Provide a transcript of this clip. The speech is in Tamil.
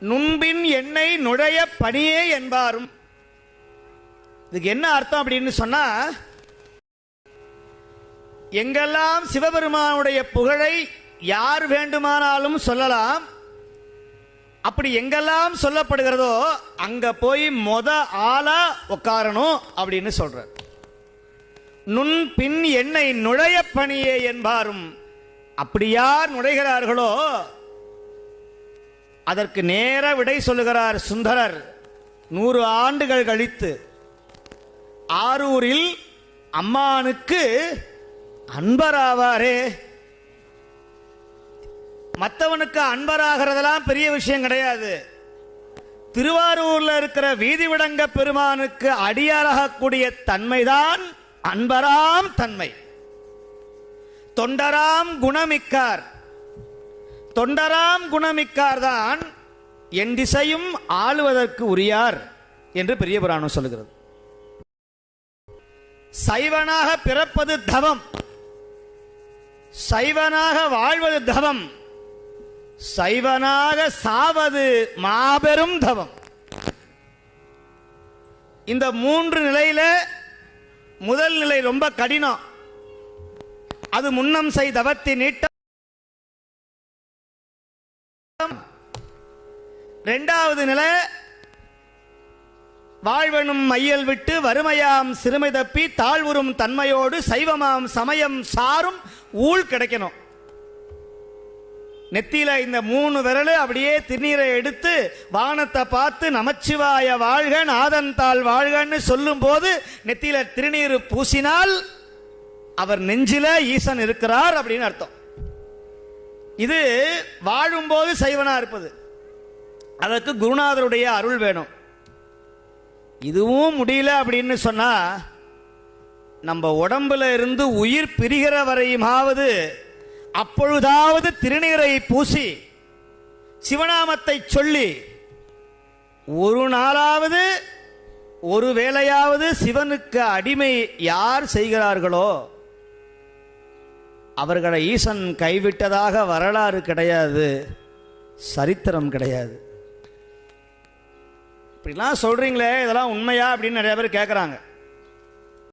நுண்பின் எண்ணெய் நுழைய பணியே என்பாரும். இதுக்கு என்ன அர்த்தம் அப்படின்னு சொன்னா எங்கெல்லாம் சிவபெருமானுடைய புகழை யார் வேண்டுமானாலும் சொல்லலாம் அப்படி எங்கெல்லாம் சொல்லப்படுகிறதோ அங்க போய் மொத ஆளா உட்காரணும் அப்படின்னு சொல்ற நுண் பின் எண்ணெய் நுழைய பணியே என்பாரும். அப்படி யார் நுழைகிறார்களோ அதற்கு நேர விடை சொல்லுகிறார் சுந்தரர். நூறு ஆண்டுகள் கழித்து. ஆரூரில் அம்மானுக்கு அன்பராவாரே. மற்றவனுக்கு அன்பராகிறதெல்லாம் பெரிய விஷயம் கிடையாது. திருவாரூர்ல இருக்கிற வீதி விடங்க பெருமானுக்கு அடியாராகக்கூடிய தன்மைதான் அன்பராம் தன்மை. தொண்டராம் குணமிக்கார். தொண்டராம் குணமிக்கார்தான் என் திசையும் ஆளுவதற்கு உரியார் என்று பெரிய புராணம் சொல்லுகிறது. சைவனாக பிறப்பது தவம். சைவனாக வாழ்வது தவம். சைவனாக சாவது மாபெரும் தவம். இந்த மூன்று நிலையில முதல் நிலை ரொம்ப கடினம். அது முன்னம் செய் நீட்ட நீட்டம் இரண்டாவது நிலை வாழ்வனும் மையல் விட்டு வறுமையாம் சிறுமை தப்பி தாழ்வுறும் தன்மையோடு சைவமாம் சமயம் சாரும் ஊழ் கிடைக்கணும். நெத்தியில இந்த மூணு விரல் அப்படியே திருநீரை எடுத்து வானத்தை பார்த்து நமச்சிவாய வாழ்க நாதன் தாள் வாழ்கன்னு சொல்லும் போது நெத்தியில திருநீர் பூசினால் அவர் நெஞ்சில ஈசன் இருக்கிறார் அப்படின்னு அர்த்தம். இது வாழும்போது சைவனா இருப்பது. அதற்கு குருநாதருடைய அருள் வேணும். இதுவும் முடியல அப்படின்னு சொன்னா நம்ம உடம்புல இருந்து உயிர் பிரிகிற வரையுமாவது அப்பொழுதாவது திருநீரை பூசி சிவநாமத்தை சொல்லி ஒரு நாளாவது ஒரு வேளையாவது சிவனுக்கு அடிமை யார் செய்கிறார்களோ அவர்களை ஈசன் கைவிட்டதாக வரலாறு கிடையாது சரித்திரம் கிடையாது. இப்படிலாம் சொல்றீங்களே இதெல்லாம் உண்மையா அப்படின்னு நிறைய பேர் கேட்குறாங்க